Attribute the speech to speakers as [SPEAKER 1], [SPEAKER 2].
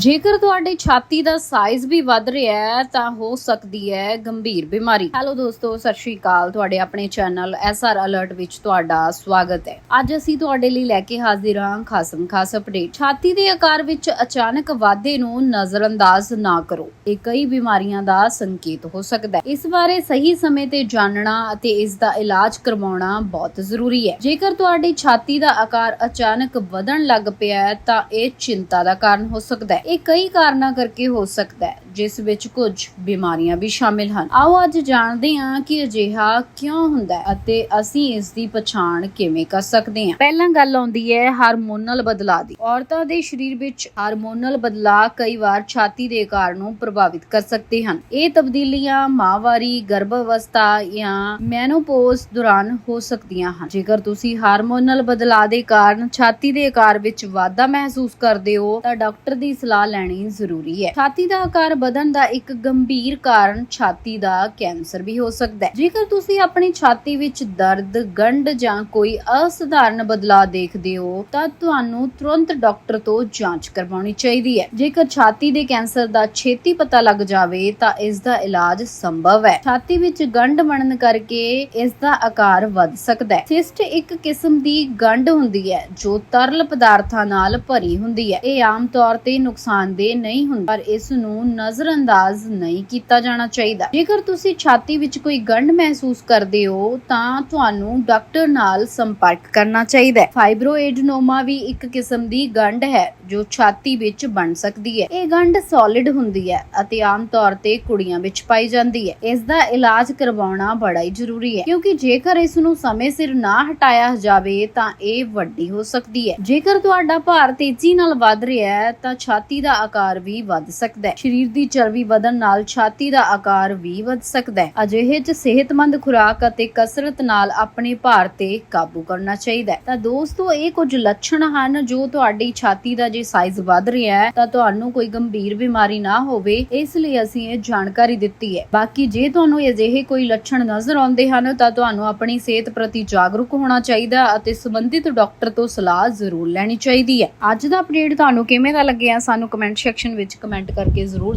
[SPEAKER 1] ਜੇਕਰ ਤੁਹਾਡੀ ਛਾਤੀ ਦਾ ਸਾਈਜ਼ ਵੀ ਵੱਧ ਰਿਹਾ ਹੈ, ਤਾਂ ਹੋ ਸਕਦੀ ਹੈ ਗੰਭੀਰ ਬਿਮਾਰੀ। ਹੈਲੋ ਦੋਸਤੋ, ਸਤਿ ਸ਼੍ਰੀ ਅਕਾਲ। ਤੁਹਾਡੇ ਆਪਣੇ ਚੈਨਲ ਐਸਆਰ ਅਲਰਟ ਵਿੱਚ ਤੁਹਾਡਾ ਸਵਾਗਤ ਹੈ। ਅੱਜ ਅਸੀਂ ਤੁਹਾਡੇ ਲਈ ਲੈ ਕੇ ਹਾਜ਼ਰ ਹਾਂ ਖਾਸਮ ਖਾਸ ਅਪਡੇਟ ਛਾਤੀ ਦੇ ਆਕਾਰ ਵਿੱਚ ਅਚਾਨਕ ਵਾਧੇ ਨੂੰ ਨਜ਼ਰਅੰਦਾਜ਼ ਨਾ ਕਰੋ। ਇਹ ਕਈ ਬਿਮਾਰੀਆਂ ਦਾ ਸੰਕੇਤ ਹੋ ਸਕਦਾ ਹੈ। ਇਸ ਬਾਰੇ ਸਹੀ ਸਮੇਂ ਤੇ ਜਾਣਨਾ ਅਤੇ ਇਸ ਦਾ ਇਲਾਜ ਕਰਵਾਉਣਾ ਬਹੁਤ ਜ਼ਰੂਰੀ ਹੈ। ਜੇਕਰ ਤੁਹਾਡੀ ਛਾਤੀ ਦਾ ਆਕਾਰ ਅਚਾਨਕ ਵਧਣ ਲੱਗ ਪਿਆ ਹੈ, ਤਾਂ ਇਹ ਚਿੰਤਾ ਦਾ ਕਾਰਨ ਹੋ ਸਕਦਾ ਹੈ। ਇਹ ਕਈ ਕਾਰਨਾਂ ਕਰਕੇ ਹੋ ਸਕਦਾ ਹੈ। ਜਿਸ ਵਿੱਚ ਕੁਝ ਬਿਮਾਰੀਆਂ ਵੀ ਸ਼ਾਮਿਲ ਹਨ। ਆਓ ਅੱਜ ਜਾਣਦੇ ਹਾਂ ਕਿ ਅਜਿਹਾ ਕਿਉਂ ਹੁੰਦਾ ਹੈ ਅਤੇ ਅਸੀਂ ਇਸ ਦੀ ਪਛਾਣ ਕਿਵੇਂ ਕਰ ਸਕਦੇ ਹਾਂ। ਪਹਿਲਾਂ ਗੱਲ ਆਉਂਦੀ ਹੈ ਹਾਰਮੋਨਲ ਬਦਲਾਅ ਦੀ। ਔਰਤਾਂ ਦੇ ਸਰੀਰ ਵਿੱਚ ਹਾਰਮੋਨਲ ਬਦਲਾਅ ਕਈ ਵਾਰ ਛਾਤੀ ਦੇ ਆਕਾਰ ਨੂੰ ਪ੍ਰਭਾਵਿਤ ਕਰ ਸਕਦੇ ਹਨ। ਇਹ ਤਬਦੀਲੀਆਂ ਮਾਹਵਾਰੀ ਗਰਭ ਅਵਸਥਾ ਜਾਂ ਮੈਨੋਪੌਜ਼ ਦੌਰਾਨ ਹੋ ਸਕਦੀਆਂ ਹਨ। ਜੇਕਰ ਤੁਸੀਂ ਹਾਰਮੋਨਲ ਬਦਲਾਅ ਦੇ ਕਾਰਨ ਛਾਤੀ ਦੇ ਆਕਾਰ ਵਿੱਚ ਵਾਧਾ ਮਹਿਸੂਸ ਕਰਦੇ ਹੋ, ਤਾਂ ਡਾਕਟਰ ਦੀ ਸਲਾਹ ਲੈਣੀ ਜ਼ਰੂਰੀ ਹੈ। ਛਾਤੀ ਦਾ ਆਕਾਰ ਵਧਣ ਦਾ ਇੱਕ ਗੰਭੀਰ ਕਾਰਨ ਛਾਤੀ ਦਾ ਕੈਂਸਰ ਵੀ ਹੋ ਸਕਦਾ ਹੈ। ਜੇਕਰ ਤੁਸੀਂ ਆਪਣੀ ਛਾਤੀ ਵਿੱਚ ਦਰਦ, ਗੰਢ ਜਾਂ ਕੋਈ ਅਸਧਾਰਨ ਬਦਲਾਅ ਦੇਖਦੇ ਹੋ, ਤਾਂ ਤੁਹਾਨੂੰ ਤੁਰੰਤ ਡਾਕਟਰ ਤੋਂ ਜਾਂਚ ਕਰਵਾਉਣੀ ਚਾਹੀਦੀ ਹੈ। ਜੇਕਰ ਛਾਤੀ ਦੇ ਕੈਂਸਰ ਦਾ ਛੇਤੀ ਪਤਾ ਲੱਗ ਜਾਵੇ, ਤਾਂ ਇਸ ਦਾ ਇਲਾਜ ਸੰਭਵ ਹੈ। ਛਾਤੀ ਵਿੱਚ ਗੰਢ ਬਣਨ ਕਰਕੇ ਇਸ ਦਾ ਆਕਾਰ ਵੱਧ ਸਕਦਾ ਹੈ। ਸਿਸਟ ਇੱਕ ਕਿਸਮ ਦੀ ਗੰਢ ਹੁੰਦੀ ਹੈ, ਜੋ ਤਰਲ ਪਦਾਰਥਾਂ ਨਾਲ ਭਰੀ ਹੁੰਦੀ ਹੈ। ਇਹ ਆਮ ਤੌਰ ਤੇ ਨੁਕਸਾਨਦੇਹ ਨਹੀਂ ਹੁੰਦਾ, ਪਰ ਇਸ ਨੂੰ ਨਜ਼ਰਅੰਦਾਜ਼ ਨਹੀਂ ਕੀਤਾ ਜਾਣਾ ਚਾਹੀਦਾ। ਜੇਕਰ ਤੁਸੀਂ ਛਾਤੀ ਵਿੱਚ ਕੋਈ ਗੰਢ ਮਹਿਸੂਸ ਕਰਦੇ ਹੋ, ਤਾਂ ਤੁਹਾਨੂੰ ਡਾਕਟਰ ਨਾਲ ਸੰਪਰਕ ਕਰਨਾ ਚਾਹੀਦਾ ਹੈ। ਫਾਈਬਰੋਏਡਨੋਮਾ ਵੀ ਇੱਕ ਕਿਸਮ ਦੀ ਗੰਢ ਹੈ, ਜੋ ਛਾਤੀ ਵਿੱਚ ਬਣ ਸਕਦੀ ਹੈ। ਇਹ ਗੰਢ ਸੋਲਿਡ ਹੁੰਦੀ ਹੈ ਅਤੇ ਆਮ ਤੌਰ ਤੇ ਕੁੜੀਆਂ ਵਿੱਚ ਪਾਈ ਜਾਂਦੀ ਹੈ। ਇਸ ਦਾ ਇਲਾਜ ਕਰਵਾਉਣਾ ਬੜਾ ਹੀ ਜ਼ਰੂਰੀ ਹੈ, ਕਿਉਂਕਿ ਜੇਕਰ ਇਸ ਨੂੰ ਸਮੇਂ ਸਿਰ ਨਾ ਹਟਾਇਆ ਜਾਵੇ, ਤਾਂ ਇਹ ਵੱਡੀ ਹੋ ਸਕਦੀ ਹੈ। ਜੇਕਰ ਤੁਹਾਡਾ ਭਾਰ ਤੇਜ਼ੀ ਨਾਲ ਵੱਧ ਰਿਹਾ ਹੈ, ਤਾਂ ਛਾਤੀ ਦਾ ਆਕਾਰ ਵੀ ਵੱਧ ਸਕਦਾ ਹੈ। ਸਰੀਰ ਦੀ ਚਰਬੀ ਵਧਣ ਨਾਲ ਛਾਤੀ ਦਾ ਆਕਾਰ ਵੀ ਵੱਧ ਸਕਦਾ ਹੈ। ਅਜਿਹੇ ਚ ਸਿਹਤਮੰਦ ਖੁਰਾਕ ਅਤੇ ਕਸਰਤ ਨਾਲ ਆਪਣੇ ਭਾਰ ਤੇ ਕਾਬੂ ਕਰਨਾ ਚਾਹੀਦਾ ਹੈ। ਤਾਂ ਦੋਸਤੋ, ਇਹ ਕੁਝ ਲੱਛਣ ਹਨ ਜੋ ਤੁਹਾਡੀ ਛਾਤੀ ਦਾ ਜੇ ਸਾਈਜ਼ ਵੱਧ ਰਿਹਾ ਹੈ, ਤਾਂ ਤੁਹਾਨੂੰ ਕੋਈ ਗੰਭੀਰ ਬਿਮਾਰੀ ਨਾ ਹੋਵੇ। ਇਸ ਲਈ ਅਸੀਂ ਇਹ ਜਾਣਕਾਰੀ ਦਿੱਤੀ ਹੈ। ਬਾਕੀ ਜੇ ਤੁਹਾਨੂੰ ਅਜਿਹੇ ਕੋਈ ਲੱਛਣ ਨਜ਼ਰ ਆਉਂਦੇ ਹਨ, ਤਾਂ ਤੁਹਾਨੂੰ ਆਪਣੀ ਸਿਹਤ ਪ੍ਰਤੀ ਜਾਗਰੂਕ ਹੋਣਾ ਚਾਹੀਦਾ ਅਤੇ ਸੰਬੰਧਿਤ ਡਾਕਟਰ ਤੋਂ ਸਲਾਹ ਜ਼ਰੂਰ ਲੈਣੀ ਚਾਹੀਦੀ ਹੈ। ਅੱਜ ਦਾ ਅਪਡੇਟ ਤੁਹਾਨੂੰ ਕਿਵੇਂ ਦਾ ਲੱਗਿਆ? ਸਾਨੂੰ ਕਮੈਂਟ ਸੈਕਸ਼ਨ ਵਿੱਚ ਕਮੈਂਟ ਕਰਕੇ ਜ਼ਰੂਰ